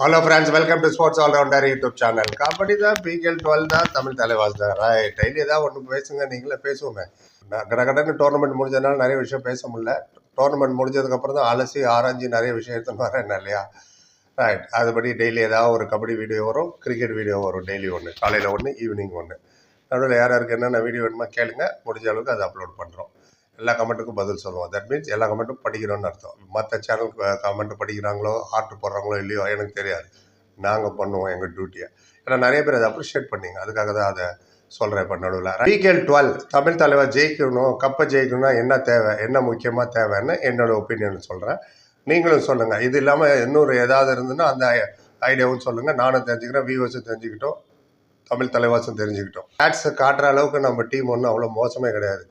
Hello friends welcome to sports allrounder YouTube channel kabaddi தான் PKL twelve தான் தமிழ் தலைவாஸ் தான். Right daily ஏதாவது ஒன்று பேசுங்க நீங்களே பேசுவோமே. கடகடன்னு டோர்னமெண்ட் முடிஞ்சதுனால நிறைய விஷயம் பேச முடியல. டோர்னமெண்ட் முடிஞ்சதுக்கப்புறம் தான் அலசி ஆராய்ஞ்சி நிறைய விஷயம் எடுத்துன்னு வரேன் இல்லையா? ரைட் அதுபடி டெய்லி ஏதாவது ஒரு கபடி வீடியோ வரும் கிரிக்கெட் வீடியோ வரும் டெய்லி ஒன்று காலையில் ஒன்று ஈவினிங் ஒன்று நடுவில் யார் யாருக்கு என்னென்ன வீடியோ வேணுமோ கேளுங்க முடிஞ்ச அளவுக்கு அதை அப்லோட் பண்ணுறோம் எல்லா கமெண்ட்டுக்கும் பதில் சொல்லுவோம். தட் மீன்ஸ் எல்லா கமெண்ட்டும் படிக்கிறோம்னு அர்த்தம். மற்ற சேனல் கமெண்ட் படிக்கிறாங்களோ ஹார்ட் போடுறாங்களோ இல்லையோ எனக்கு தெரியாது. நாங்கள் பண்ணுவோம் எங்கள் டியூட்டியை ஏன்னா நிறைய பேர் அதை அப்ரிஷியேட் பண்ணிங்க. அதுக்காக தான் அதை சொல்கிறேன் இப்போ நடுவில். பிகேஎல் டுவெல் தமிழ் தலைவர் ஜெயிக்கணும் கப்பை ஜெயிக்கணும்னா என்ன தேவை என்ன முக்கியமாக தேவைன்னு என்னோடய ஒப்பீனியன் சொல்கிறேன் நீங்களும் சொல்லுங்கள் இது இல்லாமல் இன்னொரு ஏதாவது இருந்ததுன்னா அந்த ஐடியாவும் சொல்லுங்கள் நானும் தெரிஞ்சுக்கிறேன் வியூவர்ஸும் தெரிஞ்சுக்கிட்டோம் தமிழ் தலைவாசும் தெரிஞ்சுக்கிட்டோம். ஆட்ஸை காட்டுற அளவுக்கு நம்ம டீம் ஒன்றும் அவ்வளோ மோசமே கிடையாது.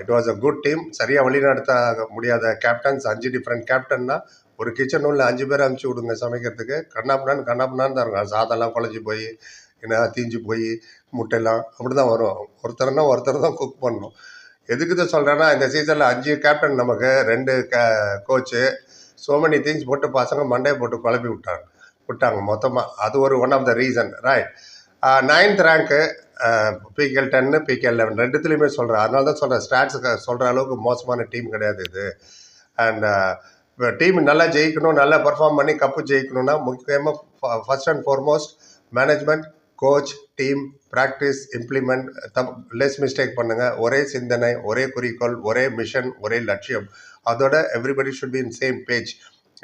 It was a good team சரியாக வழிநடத்த முடியாத கேப்டன்ஸ் அஞ்சு டிஃப்ரெண்ட் கேப்டன்னா ஒரு கிச்சன் உள்ள அஞ்சு பேர் அனுப்பிச்சி விடுங்க சமைக்கிறதுக்கு. கண்ணாப்புனான்னு கண்ணாப்புனான்னு தான் இருக்கும். சாதம்லாம் குழஞ்சி போய் என்ன தீஞ்சு போய் முட்டையெல்லாம் அப்படி தான் வரும். ஒருத்தர்னா ஒருத்தர் தான் குக் பண்ணணும். எதுக்கு தான் சொல்கிறேன்னா இந்த சீசனில் அஞ்சு கேப்டன் நமக்கு ரெண்டு கே கோச்சு ஸோ மெனி திங்ஸ் போட்டு பசங்க மண்டையை போட்டு குழப்பி விட்டாங்க. விட்டாங்க. மொத்தமாக அது ஒரு one of the reason right ninth rank PKL டென்னு பிகேஎல் லெவன் ரெண்டுத்துலேயுமே சொல்கிறேன் அதனால தான் சொல்கிறேன் ஸ்டாட்ஸுக்கு சொல்கிற அளவுக்கு மோசமான டீம் கிடையாது இது. அண்ட் டீம் நல்லா ஜெயிக்கணும் நல்லா பர்ஃபார்ம் பண்ணி கப்பு ஜெயிக்கணும்னா முக்கியமாக first and foremost management coach team practice implement தப் லெஸ் மிஸ்டேக் பண்ணுங்கள் ஒரே சிந்தனை ஒரே குறிக்கோள் ஒரே மிஷன் ஒரே லட்சியம். அதோட everybody should be in same page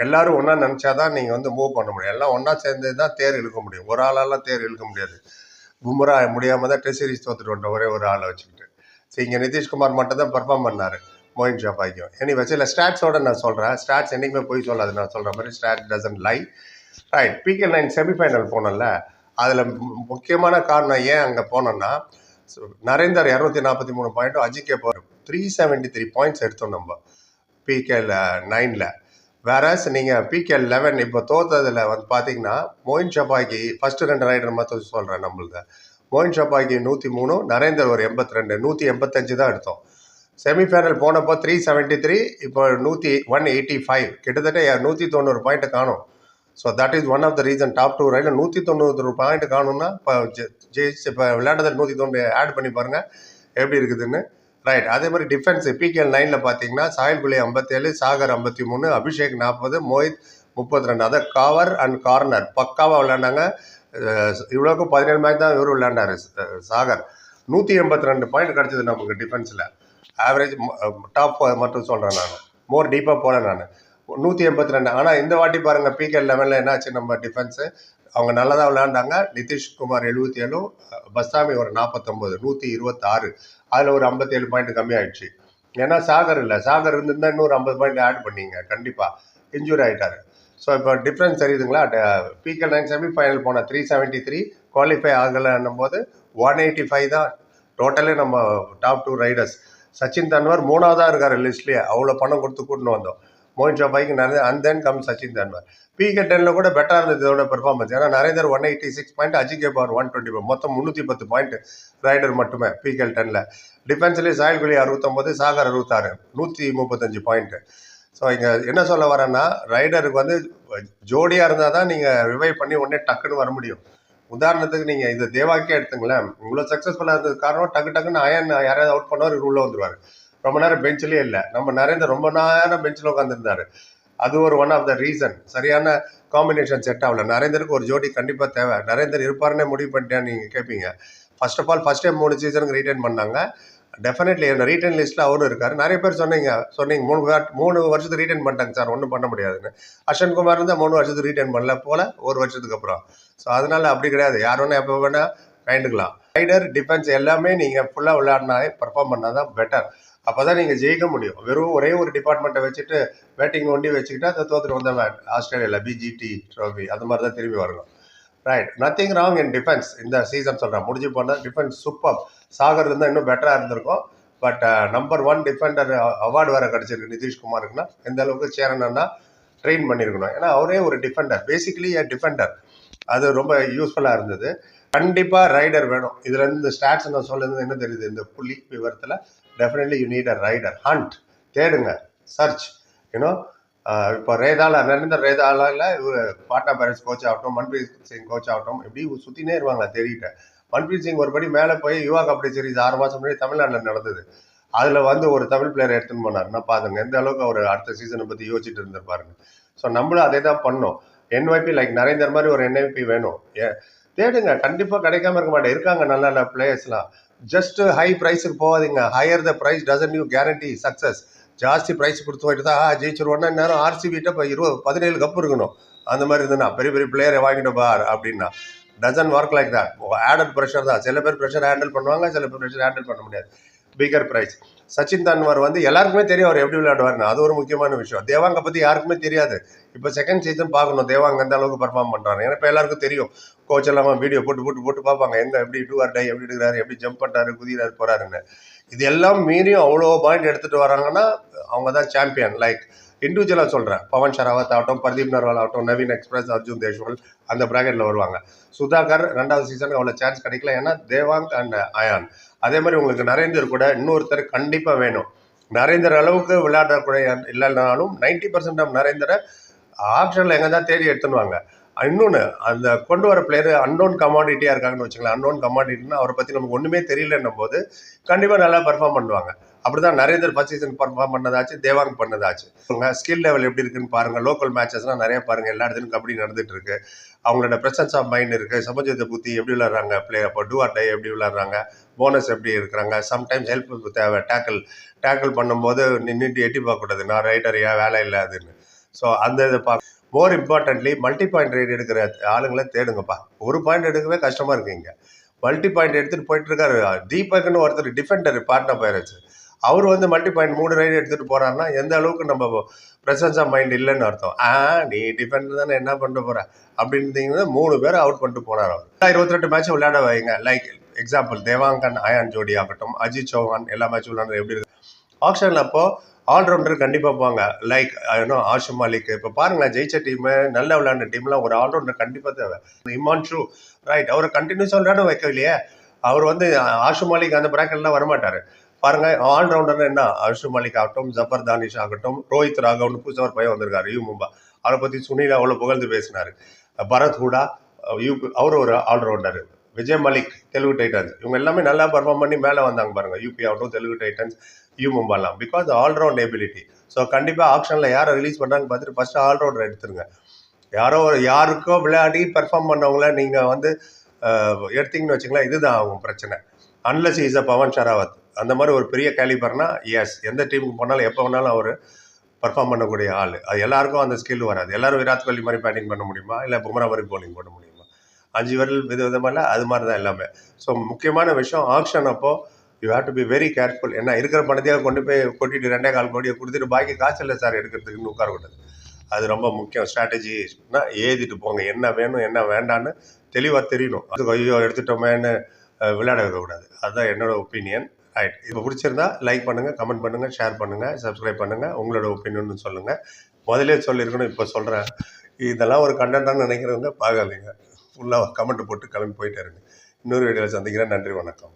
எல்லாரும் ஒன்றா நினச்சா தான் நீங்கள் வந்து மூவ் பண்ண முடியும். எல்லாம் ஒன்றா சேர்ந்து தான் தேர் இழுக்க முடியும். ஒரு ஆளாலாம் தேர் இழுக்க முடியாது. பும்ரா முடியாமல் தான் டெஸ்ட் சீரிஸ் தோத்துட்டு வந்த ஒரே ஒரு ஆளை வச்சுக்கிட்டு. ஸோ இங்கே நிதிஷ்குமார் மட்டும் தான் பர்ஃபார்ம் பண்ணார். மோயின் ஷாபாய்க்கும் எனி வச்சு இல்லை ஸ்டாட்ஸோட நான் சொல்கிறேன் ஸ்டாட்ஸ் என்றைக்குமே போய் சொல்லாது. நான் சொல்கிற மாதிரி stat doesn't lie right PK nine semifinal போனோம்ல அதில் முக்கியமான காரணம் ஏன் அங்கே போனோன்னா நரேந்தர் இரநூத்தி நாற்பத்தி மூணு பாயிண்ட்டும் அஜிகே போகிறோம் த்ரீ செவன்ட்டி த்ரீ பாயிண்ட்ஸ் எடுத்தோம் நம்ம. பிகேல நைனில் வேறஸ் நீங்கள் பிகே லெவன் இப்போ தோத்ததில் வந்து பார்த்தீங்கன்னா மோயின் ஷபாக்கி ஃபஸ்ட்டு ரெண்டு ரைடர் மட்டும் சொல்கிறேன் நம்மளுக்கு. மோயின் ஷபாக்கி நூற்றி மூணு நரேந்தர் ஒரு எண்பத்தி ரெண்டு நூற்றி எண்பத்தஞ்சு தான் எடுத்தோம். செமிஃபைனல் போனப்போ த்ரீ செவன்ட்டி த்ரீ இப்போ நூற்றி ஒன் எயிட்டி ஃபைவ் கிட்டத்தட்ட நூற்றி தொண்ணூறு பாயிண்ட்டு காணும். So that is one of the reason top two ரைடில் நூற்றி தொண்ணூறு பாயிண்ட் காணும்னா இப்போ ஜெயிச்சு இப்போ விளையாண்டதில் நூற்றி தொண்ணூறு ஆட் பண்ணி பாருங்கள் எப்படி இருக்குதுன்னு. ரைட் அதே மாதிரி டிஃபென்ஸ் பிகேஎல் நைனில் பார்த்தீங்கன்னா சாயல் குலி ஐம்பத்தேழு சாகர் ஐம்பத்தி மூணு அபிஷேக் நாற்பது மோஹித் முப்பத்தி ரெண்டு அதை கவர் அண்ட் கார்னர் பக்காவாக விளையாண்டாங்க இவ்வளோக்கும் பதினேழு மேட்ச் தான் இவரும் விளையாண்டார் சாகர். நூற்றி எண்பத்தி ரெண்டு பாயிண்ட் கிடச்சிது நமக்கு டிஃபென்ஸில் ஆவரேஜ் டாப் மட்டும் சொல்கிறேன் நான். மோர் டீப்பாக போல நான். நூற்றி எண்பத்தி ரெண்டு ஆனால் இந்த வாட்டி பாருங்கள் பிகே லெவனில் என்னாச்சு நம்ம டிஃபென்ஸு அவங்க நல்லா தான் விளையாண்டாங்க. நிதிஷ்குமார் எழுபத்தி ஏழும் பஸ்தாமி ஒரு நாற்பத்தொம்போது நூற்றி இருபத்தாறு. அதில் ஒரு ஐம்பத்தேழு பாயிண்ட் கம்மியாயிடுச்சு. ஏன்னா சாகர் இல்லை. சாகர் இருந்திருந்தால் இன்னொரு ஐம்பது பாயிண்ட் ஆட் பண்ணிங்க. கண்டிப்பாக இன்ஜூரி ஆகிட்டார் ஸோ இப்போ டிஃப்ரென்ஸ் தெரியுதுங்களா? பிகே நைன் செமி ஃபைனல் போன த்ரீ செவன்ட்டி த்ரீ குவாலிஃபை ஆகலைன்னும் போது ஒன் எயிட்டி ஃபைவ் தான் டோட்டலே நம்ம top two raiders Sachin Tanwar மூணாவதாக இருக்கார் லிஸ்ட்லேயே அவ்வளோ பணம் கொடுத்து கூட்டின்னு வந்தோம். மோயின் ஷாபாய்க்கு நிறைய and then come Sachin Tanwar PK டென்னில் கூட பெட்டராக இருந்தது இதோட பெர்ஃபார்மன்ஸ் ஏன்னா Narender one eighty six point Ajinkya Pawar one twenty four மொத்தம் முந்நூற்றி பத்து பாயிண்ட் ரைடர் மட்டுமே பிகேல் டென்னில் டிஃபென்ஸ்லேயே சாயல் குலி அறுபத்தொம்போது சாகர் அறுபத்தாறு நூற்றி முப்பத்தஞ்சு பாயிண்ட்டு ஸோ இங்கே என்ன சொல்ல வரேன்னா ரைடருக்கு வந்து ஜோடியாக இருந்தால் தான் நீங்கள் ரிவைவ் பண்ணி உடனே டக்குன்னு வர முடியும். உதாரணத்துக்கு நீங்கள் இது தேவாக்கே எடுத்துங்களேன். இவ்வளோ சக்ஸஸ்ஃபுல்லாக இருந்தது காரணம் டக்கு டக்குன்னு அயன் யாராவது அவுட் பண்ணுவார் உள்ளே வந்துருவார். ரொம்ப நேரம் பெஞ்சிலே இல்லை. நம்ம நரேந்தர் ரொம்ப நேரம் பெஞ்சில் உட்காந்துருந்தாரு அது ஒரு ஒன் ஆஃப் த ரீசன் சரியான காம்பினேஷன் செட் ஆகல. நரேந்தருக்கு ஒரு ஜோடி கண்டிப்பாக தேவை. நரேந்தர் இருப்பாருன்னே முடிவு பண்ணிட்டேன் நீங்கள் கேட்பீங்க first of all first time மூணு சீசனுக்கு ரீட்டைன் பண்ணாங்க. டெஃபினெட்லி என்ன ரீட்டைன் லிஸ்ட்டில் அவரும் இருக்கார். நிறைய பேர் சொன்னீங்க. சொன்னீங்க. மூணு மூணு வருஷத்துக்கு ரீட்டைன் பண்ணிட்டாங்க சார். ஒன்றும் பண்ண முடியாதுன்னு. அஷன் குமார் இருந்தால் மூணு வருஷத்துக்கு ரீட்டைன் பண்ணல போல ஒரு வருஷத்துக்கு அப்புறம். ஸோ அதனால் அப்படி கிடையாது. யார் வேணால் எப்போ வேணால் கைண்டுக்கலாம் ரைடர் டிஃபென்ஸ் எல்லாமே நீங்கள் ஃபுல்லாக விளையாடினாலே பர்ஃபார்ம் பண்ணால் தான் பெட்டர் அப்போ தான் நீங்கள் ஜெயிக்க முடியும். வெறும் ஒரே ஒரு டிபார்ட்மெண்ட்டை வச்சுட்டு பேட்டிங் ஒண்டி வச்சுக்கிட்டா அதை தோத்துட்டு வந்தவன் ஆஸ்திரேலியாவில் பிஜிடி ட்ராஃபி அது மாதிரி தான் திரும்பி வரணும். Right nothing wrong in defence இந்த சீசன் சொல்கிறேன் முடிஞ்சு போனால் டிஃபென்ஸ் சூப்பர் சாகர் இருந்தால் இன்னும் பெட்டராக இருந்திருக்கும். But number one defender award வேறு கிடச்சிருக்கு நிதிஷ்குமாருக்குன்னா எந்த அளவுக்கு சேரணும்னா ட்ரெயின் பண்ணியிருக்கணும் ஏன்னா அவரே ஒரு டிஃபெண்டர் பேசிக்கலி ஏ டிஃபெண்டர் அது ரொம்ப யூஸ்ஃபுல்லாக இருந்தது. கண்டிப்பாக ரைடர் வேணும். இதுல இருந்து இந்த ஸ்டாட்ஸ் நான் சொல்லுறது என்ன தெரியுது? இந்த புள்ளி விவரத்தில் definitely you need a raider hunt தேடுங்க. சர்ச் யூனோ இப்போ ரேதால நரேந்தர் ரேதாலால இவர் பாட்னா பேரண்ட்ஸ் கோச் ஆகட்டும் மன்பிரீத் சிங் கோச் ஆகட்டும் இப்படி சுற்றினே இருவாங்க தெரியிட்டேன் மன்பிரீத் சிங் ஒருபடி மேலே போய் யுவா கபடி சீரிஸ் ஆறு மாதம் முன்னாடி தமிழ்நாட்டில் நடந்தது. அதில் வந்து ஒரு தமிழ் பிளேயர் எடுத்துன்னு போனார். நான் பாருங்க எந்த அளவுக்கு அவர் அடுத்த சீசனை பற்றி யோசிச்சுட்டு இருந்திருப்பாருங்க ஸோ நம்மளும் அதே தான் பண்ணோம் என்ஒய்பி லைக் நரேந்தர் மாதிரி ஒரு என்ஐபி வேணும். ஏ தேடுங்க. கண்டிப்பாக கிடைக்காம இருக்க மாட்டேன். இருக்காங்க நல்ல நல்ல பிளேயர்ஸ்லாம் ஜஸ்ட் ஹை ப்ரைஸுக்கு போகாதீங்க. Higher the price doesn't you guarantee success ஜாஸ்தி ப்ரைஸ் கொடுத்து போயிட்டு தான் ஜெயிச்சிருவோன்னா நேரம் ஆர்சிபிட்ட இப்போ இருபது பதினேழு கப் இருக்கணும். அந்த மாதிரி இருந்ததுன்னா பெரிய பெரிய பிளேயரை வாங்கிட்டு பார் அப்படின்னா. டசன் ஒர்க் லைக் தான் ஆடட் ப்ரெஷர் தான். சில பேர் ப்ரெஷர் ஹேண்டில் பண்ணுவாங்க சில பேர் ப்ரெஷர் ஹேண்டில் பண்ண முடியாது. பிகர் ப்ரைஸ் சச்சின் தன்வர் வந்து எல்லாருக்குமே தெரியும் அவர் எப்படி விளையாடுவார்னு. அது ஒரு முக்கியமான விஷயம். தேவாங்க பற்றி யாருக்குமே தெரியாது. இப்போ செகண்ட் சீசன் பார்க்கணும். தேவாங்க எந்த அளவுக்கு பர்ஃபார்ம் பண்ணுறாரு ஏன்னா இப்போ எல்லாருக்கும் தெரியும். கோச் எல்லாம் வீடியோ போட்டு போட்டு போட்டு பார்ப்பாங்க. எங்கே எப்படி டூ ஆர் டை எப்படி எடுக்கிறாரு எப்படி ஜம்ப் பண்ணுறாரு குதிரார் போறாருன்னு. இது எல்லாம் மீறியும் அவ்வளோ பாயிண்ட் எடுத்துகிட்டு வராங்கன்னா அவங்க தான் சாம்பியன் லைக் இண்டிவிஜுவலாக சொல்கிறேன் பவன் ஷராவத் ஆகட்டும் பிரதீப் நர்வால் ஆகட்டும் நவீன் எக்ஸ்பிரஸ் அர்ஜுன் தேஷ்வால் அந்த ப்ராக்கெட்டில் வருவாங்க. சுதாகர் ரெண்டாவது சீசனுக்கு அவ்வளோ சான்ஸ் கிடைக்கல. ஏன்னா தேவாங் அண்ட் அயான். அதே மாதிரி உங்களுக்கு நரேந்தர் கூட இன்னொருத்தர் கண்டிப்பாக வேணும். நரேந்தர் அளவுக்கு விளையாடக்கூடிய இல்லைனாலும் நைன்டி பர்சன்ட் ஆஃப் நரேந்தரை ஆப்ஷனில் எங்கே தான் தேடி எடுத்துனுவாங்க இன்னொன்று அந்த கொண்டு வர பிளேயர் அன்னோன் கமாடிட்டியாக இருக்காங்கன்னு வச்சுக்கலாம் அன்னோன் கமாடிட்டினா அவரை பற்றி நமக்கு ஒன்றுமே தெரியலன்னும் போது கண்டிப்பாக நல்லா பெர்ஃபார்ம் பண்ணுவாங்க. அப்படி தான் நரேந்தர் ஃபர்ஸ்ட் சீசன் பர்ஃபார்ம் பண்ணதாச்சு தேவாங் பண்ணதாச்சு. ஸ்கில் லெவல் எப்படி இருக்குன்னு பாருங்கள் லோக்கல் மேட்சஸ்லாம் நிறைய பாருங்கள் எல்லா இடத்துலையும் கபடி நடந்துட்டு இருக்கு. அவங்களோட பிரசன்ஸ் ஆஃப் மைண்ட் இருக்குது சமஜத்தை புத்தி எப்படி விளாட்றாங்க பிளே அப்போ டூ ஆர் டை எப்படி விளாட்றாங்க போனஸ் எப்படி இருக்கிறாங்க சம்டைம்ஸ் ஹெல்ப் தேவை டேக்கிள் டேக்கிள் பண்ணும்போது நின்றுட்டு எட்டி பார்க்கக்கூடாது நான் ரைட்டர் ஏன் வேலை இல்லை அதுன்னு. ஸோ அந்த இதை பார்க்க more importantly multi point raid எடுக்கிற ஆளுங்களை தேடுங்கப்பா. ஒரு பாயிண்ட் எடுக்கவே கஷ்டமாக இருக்குங்க மல்டி பாயிண்ட் எடுத்துகிட்டு போயிட்டு இருக்காரு. தீபக்னு ஒருத்தர் டிஃபெண்டர் பார்ட்னர் பைரட்ஸ் அவர் வந்து மல்டி பாயிண்ட் மூணு ரைடு எடுத்துகிட்டு போறாருன்னா எந்த அளவுக்கு நம்ம ப்ரெசன்ஸ் ஆஃப் மைண்ட் இல்லைன்னு அர்த்தம். ஆ நீ டிஃபெண்டர் தானே என்ன பண்ணிட்டு போற? அப்படின்றீங்கன்னா மூணு பேர் அவுட் பண்ணிட்டு போனார் அவர். இருபத்தி ரெண்டு மேட்ச் விளையாட வைங்க. லைக் எக்ஸாம்பிள் தேவாங்கன் அயான் ஜோடி ஆகட்டும் அஜித் சௌஹான் எல்லா மேட்சும் விளையாடுறது எப்படி இருக்கு? ஆப்ஷனில் அப்போ ஆல்ரவுண்டர் கண்டிப்பாக போங்க லைக் இன்னும் ஆஷு மாலிக் இப்போ பாருங்களேன் ஜெயிச்ச டீமு நல்லா விளையாண்ட டீம்லாம் ஒரு ஆல்ரவுண்டர் கண்டிப்பாக தேவை. இமான் ஷூ ரைட் அவரை கண்டினியூஸாக விளையாட வைக்கலையே அவர் வந்து ஆஷு மாலிக் அந்த பிராக்கெட்லாம் வரமாட்டார். பாருங்க ஆல்ரவுண்டர் என்ன? அர்ஷு மலிக் ஆகட்டும் ஜஃபர் தானிஷ் ஆகட்டும் ரோஹித் ராகவ்னு புதுசாக ஒரு பையன் வந்திருக்காரு யூ மும்பா. அவரை பற்றி சுனில் அவ்வளோ புகழ்ந்து பேசினார். பரத் ஹூடா யூ அவர் ஒரு ஆல்ரவுண்டர் விஜய் மலிக் தெலுங்கு டைட்டன்ஸ். இவங்க எல்லாமே நல்லா பர்ஃபார்ம் பண்ணி மேலே வந்தாங்க பாருங்க யூபி ஆகட்டும் தெலுங்கு டைட்டன்ஸ் யூ மும்பாலாம். பிகாஸ் ஆல்ரவுண்ட் எபிலிட்டி ஸோ கண்டிப்பாக ஆப்ஷனில் யாரை ரிலீஸ் பண்ணுறாங்க பார்த்துட்டு ஃபஸ்ட்டு ஆல்ரவுண்டர் எடுத்துருங்க. யாரோ ஒரு யாருக்கோ விளையாடி பெர்ஃபார்ம் பண்ணவங்கள நீங்கள் வந்து எடுத்தீங்கன்னு வச்சுங்களேன் இதுதான் ஆகும் பிரச்சனை. Unless is a Pawan Sehrawat அந்த மாதிரி ஒரு பெரிய கேலிபர்னா எஸ் எந்த டீமுக்கு போனாலும் எப்போ வேணாலும் அவர் பர்ஃபார்ம் பண்ணக்கூடிய ஆள். அது எல்லாருக்கும் அந்த ஸ்கில் வராது. எல்லாரும் விராட் கோலி மாதிரி பேட்டிங் பண்ண முடியுமா? இல்லை பும்ரா மாதிரி போலிங் பண்ண முடியுமா? அஞ்சு விரல் வித விதமாக அது மாதிரி தான் எல்லாமே. ஸோ முக்கியமான விஷயம் ஆக்ஷன் அப்போ you have to be very careful ஏன்னா இருக்கிற பணத்தையாக கொண்டு போய் கொட்டிட்டு ரெண்டே கால் கோடியை கொடுத்துட்டு பாக்கி காசு இல்லை சார் எடுக்கிறதுக்குன்னு உட்காரக்கூடாது அது ரொம்ப முக்கியம். ஸ்ட்ராட்டஜினா ஏதிட்டு போங்க. என்ன வேணும் என்ன வேண்டான்னு தெளிவாக தெரியணும். அதுக்கு ஐயோ எடுத்துட்டோமேன்னு விளையாட வைக்கக்கூடாது அதுதான் என்னோட ஒப்பீனியன் ரைட் இப்போ பிடிச்சிருந்தா லைக் பண்ணுங்கள் கமெண்ட் பண்ணுங்கள் ஷேர் பண்ணுங்கள் சப்ஸ்கிரைப் பண்ணுங்கள் உங்களோட ஒப்பீனியன் சொல்லுங்கள் முதலே சொல்லியிருக்கணும் இப்போ சொல்கிறேன் இதெல்லாம் ஒரு கண்டென்ட்டாக நினைக்கிறவங்க பார்க்காதீங்க. ஃபுல்லாக கமெண்ட் போட்டு கிளம்பி போயிட்டே இருங்க. இன்னொரு வீடியோவில் சந்திக்கிறேன். நன்றி வணக்கம்.